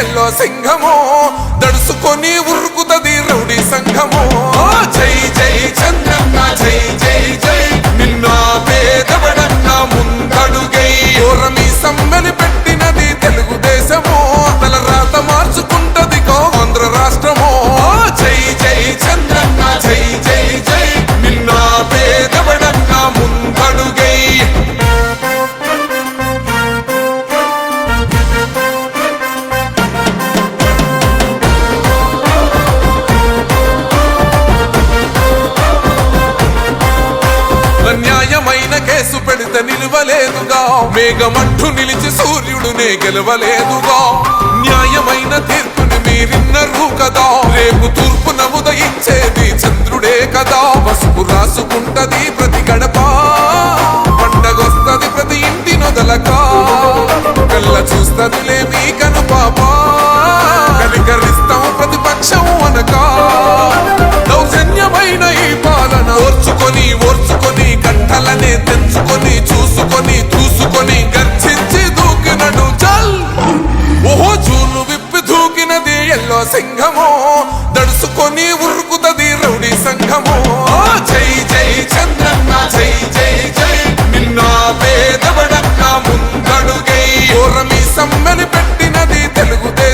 Yellow సింహము దడుసుకొని ఉరుకుతది rowdy సంఘము. జై జై చంద్రన్న జై జై యేసు పెడితే నిలవలేదుగా. మేఘమంటూ నిలిచి సూర్యుడునే గెలవలేదుగా. న్యాయమైన తీర్పుని మీరిన్నరు కదా. రేపు తూర్పున ఉదయించేది చంద్రుడే కదా. పసుపు రాసుకుంటది ప్రతి గడప. పండగొస్తది ప్రతి ఇంటి నొదలక. కళ్ళ చూస్తదిలే మీ కను పాప కలికరిస్తాం ప్రతిపక్షం అనకా తెచ్చుకొని తెచ్చుకొని చూసుకొని చూసుకొని గర్జించి దూకినడు చల్ ఓహో విప్పి దూకినది ఎల్లో సింహమో. దడుసుకొని ఉరుకుతది రౌడీ సంఘమో. జై జై చంద్రన్న జై జై జై. నిన్న పేదవడన్న ముందడుగై ఓరమి సమ్మెని పెట్టినది తెలుగుదే.